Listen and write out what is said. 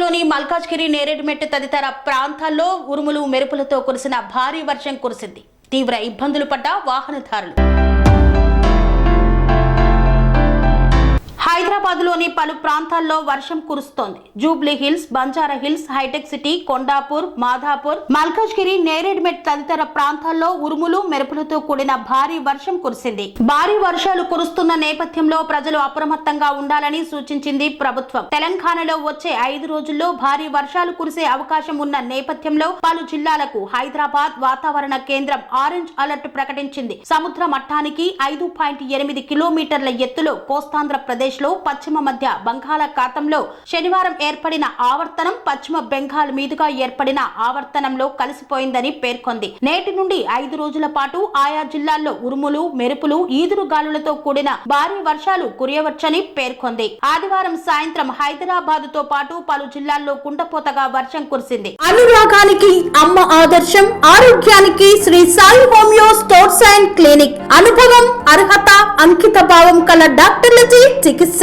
లోని మల్కాజ్గిరి నేరేడుమెట్టు తదితర ప్రాంతాల్లో ఉరుములు మెరుపులతో కురిసిన భారీ వర్షం కురిసింది. తీవ్ర ఇబ్బందులు పడ్డ వాహనదారులు. పలు ప్రాంతాల్లో వర్షం కురుస్తోంది. Jubilee hills Banjara hills hitech city Kondapur Madhapur Malkajgiri Neredmet తదితర ప్రాంతాల్లో ఉరుములు మెరుపులతో కూడిన భారీ వర్షం కురిసింది. భారీ వర్షాలు కురుస్తున్న నేపథ్యంలో ప్రజలు అప్రమత్తంగా ఉండాలని సూచించింది ప్రభుత్వం. తెలంగాణలో వచ్చే ఐదు రోజుల్లో భారీ వర్షాలు కురిసే అవకాశం ఉన్న నేపథ్యంలో పలు జిల్లాలకు హైదరాబాద్ వాతావరణ కేంద్రం ఆరెంజ్ అలర్ట్ ప్రకటించింది. సముద్ర మట్టానికి ఐదు పాయింట్ ఎనిమిది కిలోమీటర్ల ఎత్తులో కోస్తాంధ్ర ప్రదేశ్లో పశ్చిమ మధ్య బంగాళాఖాతంలో శనివారం ఏర్పడిన ఆవర్తనం పశ్చిమ బెంగాల్ మీదుగా ఏర్పడిన ఆవర్తనంలో కలిసిపోయిందని పేర్కొంది. నేటి నుండి ఐదు రోజుల పాటు ఆయా జిల్లాల్లో ఉరుములు మెరుపులు ఈదురు గాలులతో కూడిన భారీ వర్షాలు కురియవచ్చని పేర్కొంది. ఆదివారం సాయంత్రం హైదరాబాద్తో పాటు పలు జిల్లాల్లో కుండపోతగా వర్షం కురిసింది. అనురాగానికి అమ్మ ఆదర్శం ఆరోగ్యానికి Shri Sai homeo sports and clinic. అనుభవం అర్హత అంకిత భావం కల డాక్టర్లచే చికిత్స.